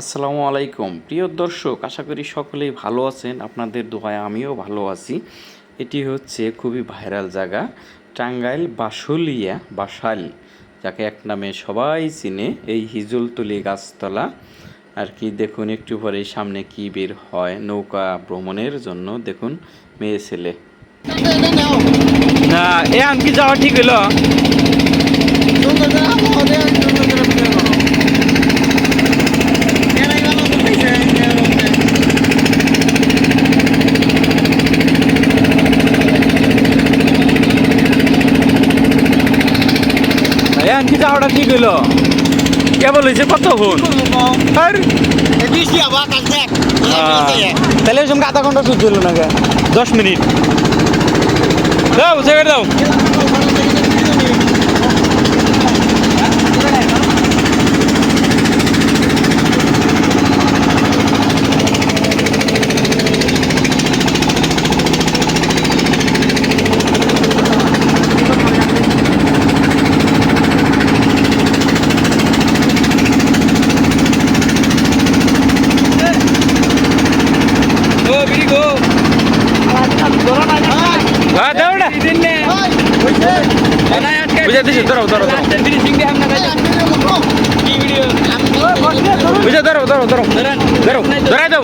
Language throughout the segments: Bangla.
আসসালামু আলাইকুম। প্রিয় দর্শক, আশা করি সকলেই ভালো আছেন। আপনাদের দোয়ায় আমিও ভালো আছি। এটি হচ্ছে খুবই ভাইরাল জায়গা, টাঙ্গাইল বাসুলিয়া বাসাল, যাকে এক নামে সবাই চিনে, এই হিজলতলি গাছতলা। আর কি, দেখুন একটু পরে সামনে কি বের হয়, নৌকা ভ্রমণের জন্য। দেখুন, মেয়ে ছেলে। না, এ কি যাওয়া ঠিক হইল এখন কি যাওয়াটা ঠিক হইল। কেবল হয়েছে কতক্ষণ আর? তাহলে ওই সঙ্গে আধা ঘণ্টা সুদ দিল না? দশ মিনিট। দাও সেখানে দাও হ্যাঁ দাও না বুঝে দিছি ধরো ধরো। বুঝে ধরো ধরো ধরো। ধরো ধরাই দাও।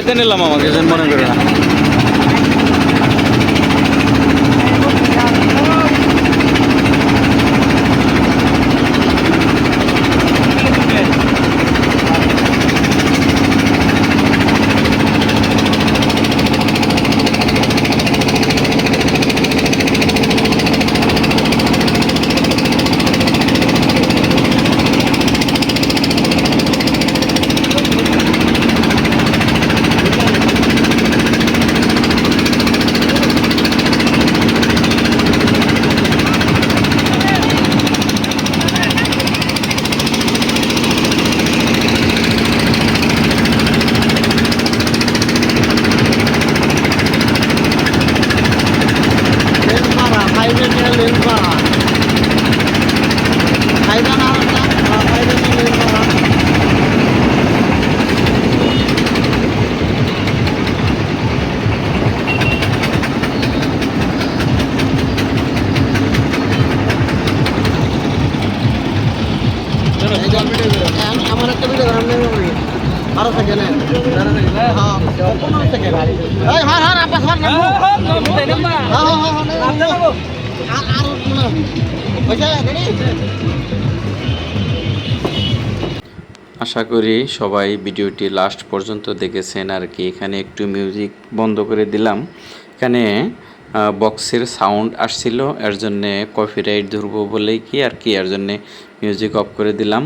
বাইতে নিলাম আমাকে মনে করে না। আশা করি সবাই ভিডিওটি লাস্ট পর্যন্ত দেখেছেন আর কি। এখানে একটু মিউজিক বন্ধ করে দিলাম। এখানে বক্সের সাউন্ড আসছিল, এর জন্যে কপিরাইট ধরবো বলেই কি আর কি, এর জন্যে মিউজিক অফ করে দিলাম।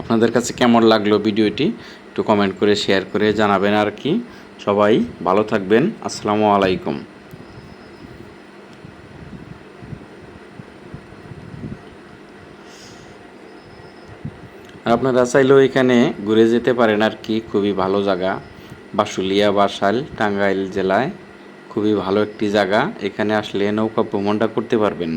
আপনাদের কাছে কেমন লাগল ভিডিওটি একটু কমেন্ট করে শেয়ার করে জানাবেন আর কি। সবাই ভালো থাকবেন, আসসালামু আলাইকুম। আর আপনারা চাইলেও এখানে ঘুরে যেতে পারেন আর কি, খুবই ভালো জায়গা। বাসুলিয়া বাসাল, টাঙ্গাইল জেলায়। খুবই ভালো একটি জায়গা। এখানে আসলে নৌকা ভ্রমণটা করতে পারবেন।